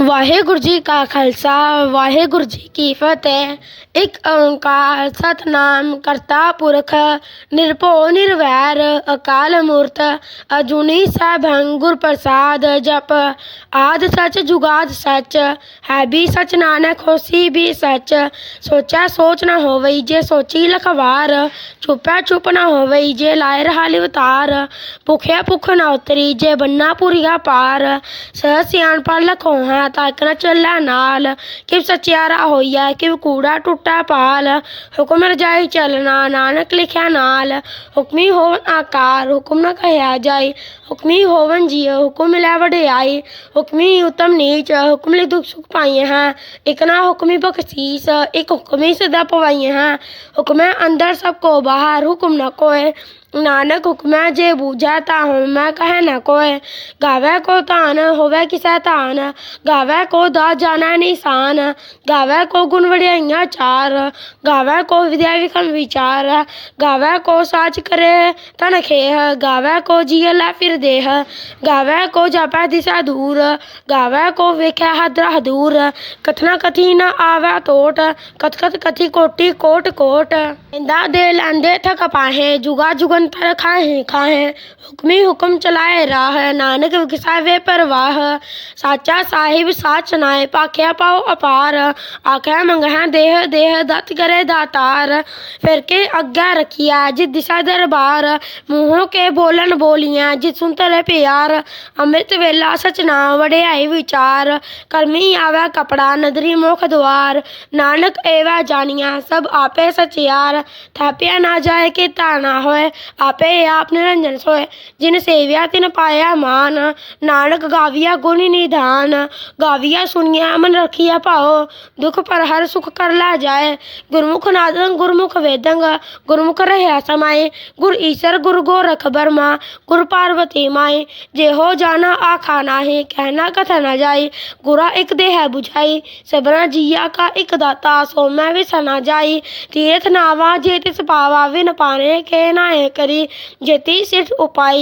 ਵਾਹਿਗੁਰੂ ਜੀ ਕਾ ਖਾਲਸਾ, ਵਾਹਿਗੁਰੂ ਜੀ ਕੀ ਫਤਿਹ। ਇੱਕ ਓੰਕਾਰ ਸਤਨਾਮ ਕਰਤਾ ਪੁਰਖ, ਨਿਰਭਉ ਨਿਰਵੈਰ, ਅਕਾਲ ਮੂਰਤ, ਅਜੂਨੀ ਸੈਭੰ ਗੁਰ ਪ੍ਰਸਾਦ ਜਪ। ਆਦ ਸਚ ਜੁਗਾਦ ਸਚ, ਹੈ ਵੀ ਸਚ ਨਾਨਕ, ਹੋਸੀ ਵੀ ਸਚ। ਸੋਚੈ ਸੋਚ ਨਾ ਹੋਵਈ ਜੇ ਸੋਚੀ ਲਖਵਾਰ, ਚੁਪੈ ਚੁਪ ਨਾ ਹੋਵਈ ਜੇ ਲਾਇ ਰਹਾ ਲਿਵਤਾਰ ਭੁਖਿਆ ਭੁਖ ਨਾ ਉਤਰੀ ਜੇ ਬੰਨਾ ਪੁਰੀਆ ਪਾਰ, ਸਹ ਸਿਆਣਪਾ ਲਖੋਹਾ ਤੱਕ ਨ ਚੱਲੈ ਨਾਲ ਕਿਵ ਸਚਿਆਰਾ ਹੋਈਐ ਕਿਵ ਕੂੜਾ ਟੁੱਟਾ ਪਾਲ ਹੁਕਮ ਰਜਾਈ ਚੱਲਣਾ ਨਾਨਕ ਲਿਖਿਆ ਨਾਲ ਹੁਕਮੀ ਹੋਵਨ ਆਕਾਰ ਹੁਕਮ ਨ ਕਹਿਆ ਜਾਏ ਹੁਕਮੀ ਹੋਵਨ ਜੀਅ ਹੁਕਮ ਲੈ ਵਡਿਆਈ ਹੁਕਮੀ ਉਤਮ ਨੀਚ ਹੁਕਮ ਲਈ ਦੁਖ ਸੁਖ ਪਾਈਏ ਹੈ ਇਕ ਨਾ ਹੁਕਮੀ ਬਖਸ਼ੀਸ ਇਕ ਹੁਕਮੀ ਸਦਾ ਪਵਾਈਏ ਹੈ ਹੁਕਮੈ ਅੰਦਰ ਸਭ ਕੋ ਬਾਹਰ ਹੁਕਮ ਨ ਕੋਏ ਨਾਨਕ ਹੁਕਮੈ ਜੇ ਬੂਝੈ ਤਾ ਮੈਂ ਕਹੈ ਨ ਕੋਏ ਗਾਵੇ ਕੋ ਧਾਨ ਹੋਵੇ ਕਿਸੈ ਧਾਨ ਗਾਵੇ ਕੋ ਦਾ ਜਾਣੈ ਨਿਸ਼ਾਨ ਗਾਵੇ ਕੋ ਗੁਣ ਵਡਿਆਈਆਂ ਚਾਰ ਗਾਵੇ ਕੋ ਵਿਦਿਆ ਵਿਖਮ ਵਿਚਾਰ ਗਾਵੇ ਕੋ ਸਾਚ ਕਰੇ ਤਨ ਖੇਹ ਗਾਵੇ ਕੋ ਜੀਅ ਲੈ ਫਿਰ ਦੇਹ ਗਾਵੇ ਕੋ ਜਾਪੈ ਦਿਸਾ ਦੂਰ ਗਾਵੇ ਕੋ ਵੇਖੈ ਹਦਰਾ ਦੂਰ ਕਥਨਾ ਕਥੀ ਨ ਆਵੈ ਟੋਟ ਕਥ ਕਥ ਕਥੀ ਕੋਟੀ ਕੋਟ ਕੋਟ ਇੰਦਾ ਦੇ ਲੈਂਦੇ ਥਕ ਪਾਹੇ ਜੁਗਾ ਜੁਗ ਜੁਗੰਤਰ ਖਾਹੇ ਖਾਹੇ, ਹੁਕਮੀ ਹੁਕਮ ਚਲਾਏ ਰਾਹ, ਨਾਨਕ ਵਿਖਸਾ ਪਰਵਾਹ। ਸਾਚਾ ਸਾਹਿਬ ਸਾਚ ਨਾਏ ਪਾਖਿਆ ਪਾਉ ਅਪਾਰ। ਆਖਿਆ ਮੰਗਹਿ ਦੇਹ ਦੇਹ ਦਤ ਕਰੇ ਦਾਤਾਰ। ਫਿਰ ਕੇ ਅੱਗਾ ਰਖਿਆ ਜਿ ਦਿਸ਼ਾ ਦਰਬਾਰ। ਮੂੰਹੋਂ ਕੇ ਬੋਲਣ ਬੋਲੀਆਂ ਜਿ ਸੁਨ ਪਿਆਰ। ਅੰਮ੍ਰਿਤ ਵੇਲਾ ਸਚ ਨਾਮ ਵਡਿਆਈ ਵਿਚਾਰ। ਕਰਮੀ ਆਵੈ ਕਪੜਾ, ਨਦਰੀ ਮੁਖ ਦੁਆਰ। ਨਾਨਕ ਏਵਾ ਜਾਣੀਆਂ ਸਭ ਆਪੇ ਸਚਿਆਰ। ਥਾਪਿਆ ਨਾ ਜਾਏ ਕਿ ਤਾ ਨਾ ਹੋਏ ಆಪೇಯ सोए जिन सेव्या तिन पाया मान नानक गाविया गुण निधान गाविया सुनिया मन रखिया पाओ दुख पर हर सुख कर ला जाए गुरमुख नादंग गुरमुख वेदंग गुरमुख रहया समाये गुर ईश्वर गुरु गोरख बर्मा गुर पार्वती माए जे हो जाना आखा नाहे कहना कथा न जाए गुरा एक देह बुझाई सबरा जिया का एक दाता सो मैं विसना जाई तीर्थ नावा जे तिस पावा विन पाने के नायक करी, जति ಜತಿ ಸಿಟ್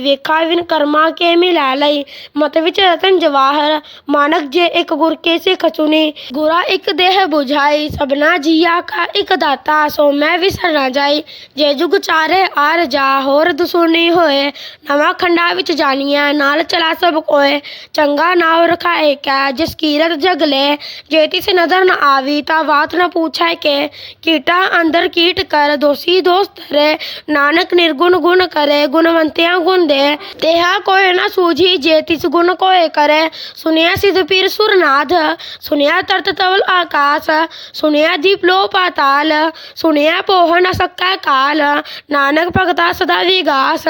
वेखा विन करमा के मिला लई। मत विच रतन जवाहर, मानक जे एक गुर के से खचुनी गुरा एक देह बुझाई, सबना जिया का एक दाता, सो मैं विसर ना जाई। जे जुग चारे आर जा, होर दुसुनी होए। नवा खंडा विच जानिया, नाल चला सब कोए। चंगा नाव रखा एक है जिस कीरत जग ले। जेती से नज़र न आवी, ता बात न पूछा के। कीटा अंदर कीट कर, दोषी दोस्त रे। नानक निर्गुण गुण गुण करे, गुणवंतिया गुण दे तेहा कोय न सूझी, जे तिस गुण कोय करे। सुनिया सिद्ध पीर सुरनाथ, सुनिया तर्त तवल आकाश, सुनिया दीप लो पाताल सुनिया पोह न सक्का काल। नानक भगता सदा विगास,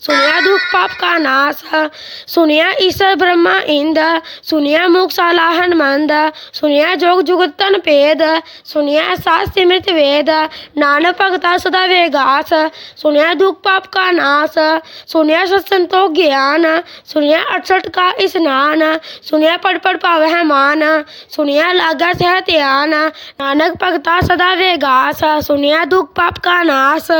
सुनिया दुख पाप का नाश। सुनिया ईश्वर ब्रह्मा इंद, सुनिया मुख साला हनुमंद, सुनिया जोग जुगतन पेद, सुनिया सास सिमृत वेद। नानक भगता सदा विगास, सुनिया दुख पाप का नाश सुनिया संतों ज्ञान सुनिया अठसठ का स्नान सुनिया पढ़ पढ़ पावह मान सुनिया लागा सह त्यान नानक भगता सदा वेगास सुनिया दुख पाप का नाश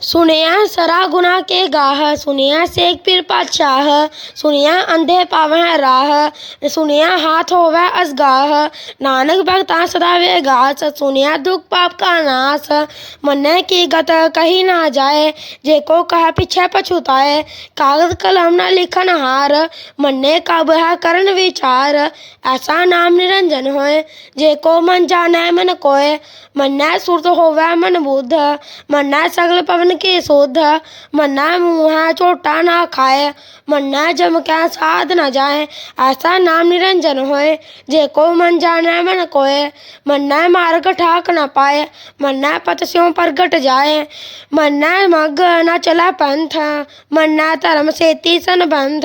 सुनिया सरा गुना के गाह, सुनिया सेक पीर पाचाह, सुनिया अंधे पावह राह, सुनिया हाथ होवे असगाह। नानक भगता सदा वे गास सुनिया दुख पाप का नाश मन्ने की गत कही ना जाए, जे को कह पीछे पछुताए कागज़ कलम न लिखन हार, मन्ने कब है करण विचार। ऐसा नाम निरंजन होए, जे को मन जाने मन कोय मन्ने सुरत होवे मन बुद्ध, मन्ने सगल पवन मन के शोध मना मुहा, चोटा ना खाए। मना जम क्या साध न जाए। ऐसा नाम निरंजन होए जेको मन जाने मन कोए। मना मार्ग ठाक न पाए, मना पत स्यों घट जाए। मना मग न चला पंथ मन्ना धर्म सेती संबंध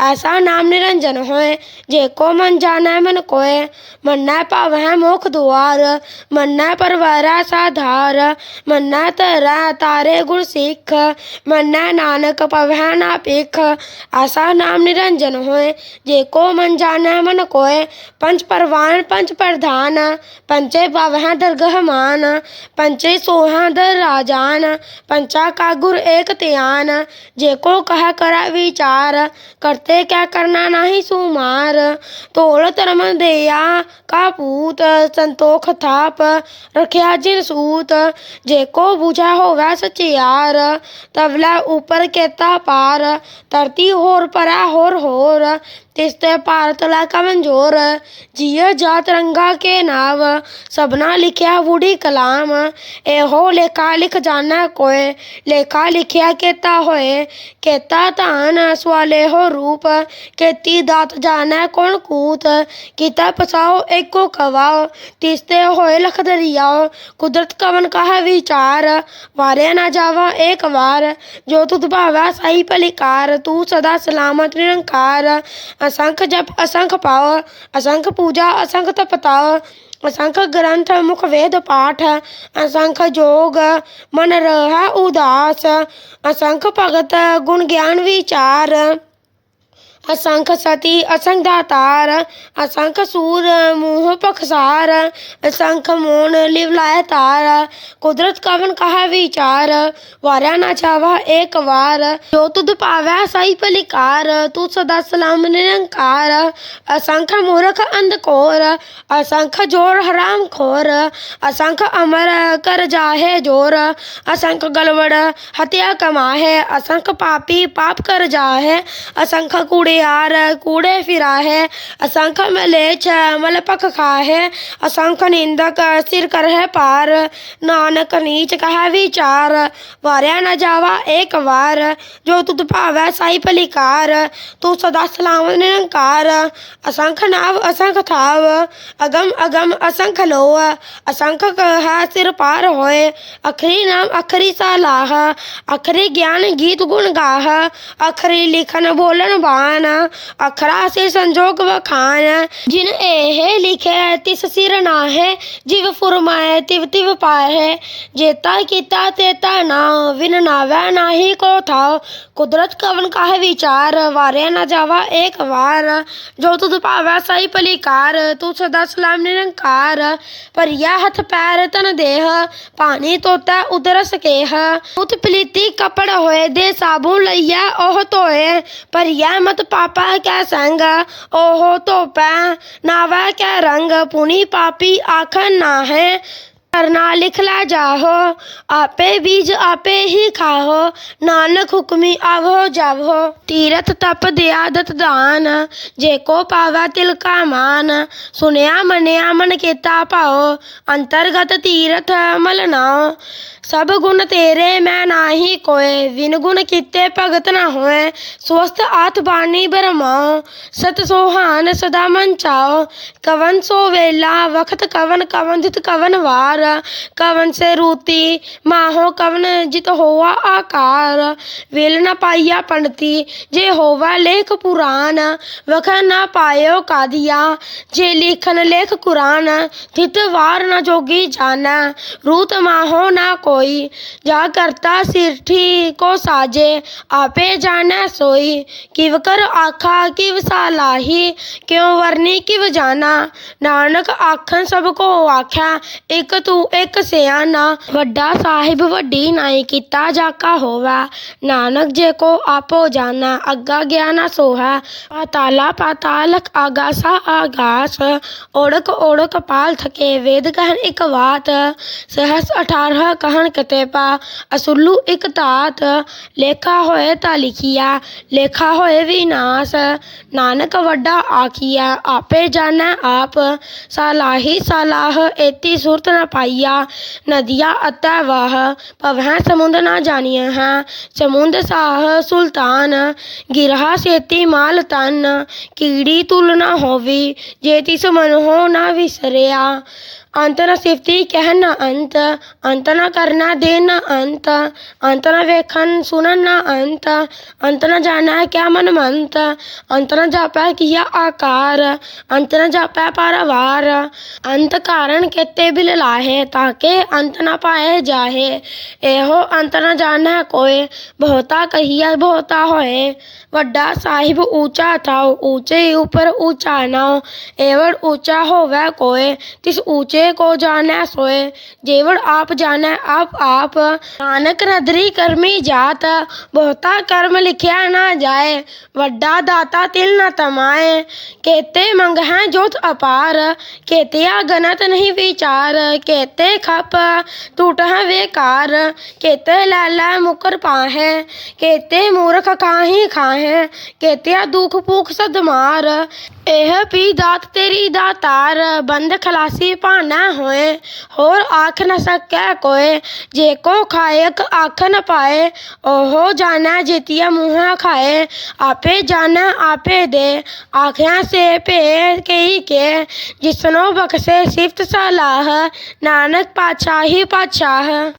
ऐसा नाम निरंजन होए जेको मन जाने मन कोए। मना पाव मुख दुआर मन्ना परवरा साधार। मन्ना तरा तारे गुर सिख, मन्ना नानक पवह ना पेख। आशा नाम निरंजन होय, जे को मन जाने मन कोय। पंच परवान पंच प्रधान, पंचे पवह दरगह मान पंचे सोह दर राजान, पंचा का गुर एक त्यान। जे को कह कर विचार, करते क्या करना नहीं सुमार। तोल तरम दया का पूत, संतोख थाप, रखिया जिन सूत। जे को बुझा वै सच सचियार तबला ऊपर केता पार धरती होर परा होर होर। इसते भारत लाइ कमज़ोर जीअं जा तिरंगा के नाव सभिना लिखिया वुडी कलाम एहो लेखा लिख जाना कोए लेखा लिखिया कहता होए कहता तान सवाले हो रूप कहती दात जाना कौन कूत कीता पसाओ एको कवाओ तीसते होए लख दरियाओ कुदरत कवन कह विचार वारे ना जावा एक बार जो तुद भावा सही पलिकार तू सदा सलामत निरंकार असंख जप असंख पाव असंख पूजा असंख तपताव असंख ग्रंथ मुख वेद पाठ असंख जोग मन रह उदास असंख भगत गुण ज्ञान विचार असंख सती, असंख दातार, असंख सूर, मुँह पखसार, असंख मोन लिवलाय तार। कुदरत कवन कहा विचार वारा ना चावा एक वार। जो तुद पावै सही पलिकार, तू सदा सलाम निरंकार। असंख मूर्ख अंधकोर, असंख ज़ोर हराम खोर। असंख अमर कर जाहे ज़ोर। असंख गलवड़ हत्या कमाहे। असंख पापी पाप कर जाहे। असंख कूड़ियार कूड़े फिरा है, असंख मलेच्छ मल पख खाहे असंख निंदक सिर कर है पार, नानक नीच कह विचार, वारिया न जावा एक वार, जो तुद भावै साई भलिकार तू सदा सलाम निरंकार, असंख नाव, असंख थाव, अगम अगम असंख लोह, असंख है सिर पार होए, अखरी नाम, अखरी सलाह, अखरी ज्ञान गीत गुण गाह, अखरी लिखन बोलन बान जाना अखरा से संजोग व खान। जिन एहे लिखे तिस सिर ना है जिव फुरमाए तिव तिव पाए है जेता किता तेता ना विन ना वह ना ही को था कुदरत कवन का है विचार, वारे न जावा एक वार। जो तुद पावा सही पलिकार, तू सदा सलाम निरंकार। पर यह हथ पैर तन देह, पानी तोता उदर सके उत पलीती कपड़ होए दे साबुन लिया ओह तोए पर यह मत पापा के संग ओहु धोपै नावै के रंग पुनी पापी आखन नाहै। करना लिखला जाहो आपे बीज आपे ही खाहो नानक हुक्मी आवो जावो तीरथ तप दया दत दान जेको पावा तिल का मान सुनया मनया मन केता पाओ अंतर्गत तीरथ मल नाओ सब गुण तेरे मैं नाही कोय विन गुण किते भगत न होए स्वस्थ आथ बानी बरमाओ सत सोहान सदा मन चाओ कवन सो वेला वक्त कवन कवन जित कवन वार कवन से रूती माहो कवन जित होवा आकार वेल न पाइया पंडती जे होवा लेख पुराण वख न पायो कादिया जे लिखन लेख कुरान थित वार न जोगी जाना रूत माहो ना कोई जा करता सिरठी को साजे आपे जाना सोई किव कर आखा किव सालाही क्यों वरनी किव जाना नानक आखन सबको आख्या एक ਤੂੰ ਇਕ ਸਿਆਣਾ ਵੱਡਾ ਸਾਹਿਬ ਵੱਡੀ ਨਾਈ ਕੀਤਾ ਜਾਕਾ ਹੋਵਾ। ਨਾਨਕ ਜੇਕੋ ਆਪੋ ਜਾਣਾ, ਅੱਗਾ ਗਿਆ ਨਾ ਸੋਹਾ। ਪਾਤਾਲਾ ਪਾਤਾਲਕ ਆਗਾਸਾ ਆਗਾਸ। ਓੜਕ ਓੜਕ ਪਾਲ ਥਕੇ ਵੇਦ ਕਹਿਣ ਇਕ ਬਾਤ ਸਹਸ 18 ਕਹਿਣ ਕਤੇ ਪਾ ਅਸੁੱਲੂ ਇਕ ਤਾਤ ਲੇਖਾ ਹੋਏ ਤਾਂ ਲਿਖਿਆ ਲੇਖਾ ਹੋਏ ਵਿਨਾਸ਼ ਨਾਨਕ ਵੱਡਾ ਆਖੀਆ ਆਪੇ ਜਾਣੈ ਆਪ। ਸਲਾਹੀ ਸਲਾਹ, ਏਤੀ ਸੁਰਤ ਨਾ पाइया, नदिया अतः वह। पवह समुद्र न जानिया। है समुद्र साह सुल्तान, गिरहा सेती माल तन कीड़ी तुल न होवी जे तिस मन हो न विसरिया। अंत न सिफती कहना अंत अंत न करना देना अंत अंत न वेखन सुनना अंत अंत न जाना क्या मन मंत अंत न जापा किया आकार अंत न जापा पारावार अंत कारण केते बिल लाहे ताके अंत न पाए जाहे एहो अंत न जाना कोय बहुता कहिया बहुता होए वड्डा साहिब ऊँचा था ऊँचे ऊपर ऊँचा नाव एवड ऊँचा हो वह कोय तिस ऊँचे जे को जानै सोए जेवर आप जाने आप आप नानक नदरी करमी जात, बहुता कर्म लिखिया ना जाए, वड्डा दाता तिल न तमाए। केते मंगह जोत अपार, केतिया गनत नहीं विचार, केते खप है वेकार, केते लाला मुकर पाहे, केते मूर्ख खाही खाहे, केतिया दुख भूख सदमार ਪਾਹੈ ਕੇਤੇ ਮੂਰਖ ਕਾਹੀ ਖਾਹੈ ਕੇਤਿਆ ਦੁਖ ਭੂਖ ਸਦ ਮਾਰ ਇਹ ਪੀ ਦਾਤ ਤੇਰੀ ਦਾਤਾਰ ਬੰਦ ਖਲਾਸੀ ਭਾਣਾ ਹੋਏ ਹੋਰ ਆਖ ਨ ਸਕੈ ਕੋਏ ਜੇ ਕੋ ਖਾਇਕ ਆਖ ਨ ਪਾਏ ਉਹ ਜਾਣੈ ਜਿਤਿਆ ਮੂੰਹ ਖਾਏ ਆਪੇ ਜਾਣੈ ਆਪੇ ਦੇ ਆਖਿਆ ਸੇ ਭੇ ਕਈ ਕੇ ਜਿਸਨੋ ਬਖਸ਼ੇ ਸਿਫਤ ਸਲਾਹ ਨਾਨਕ ਪਾਤਸ਼ਾਹੀ ਪਾਤਸ਼ਾਹ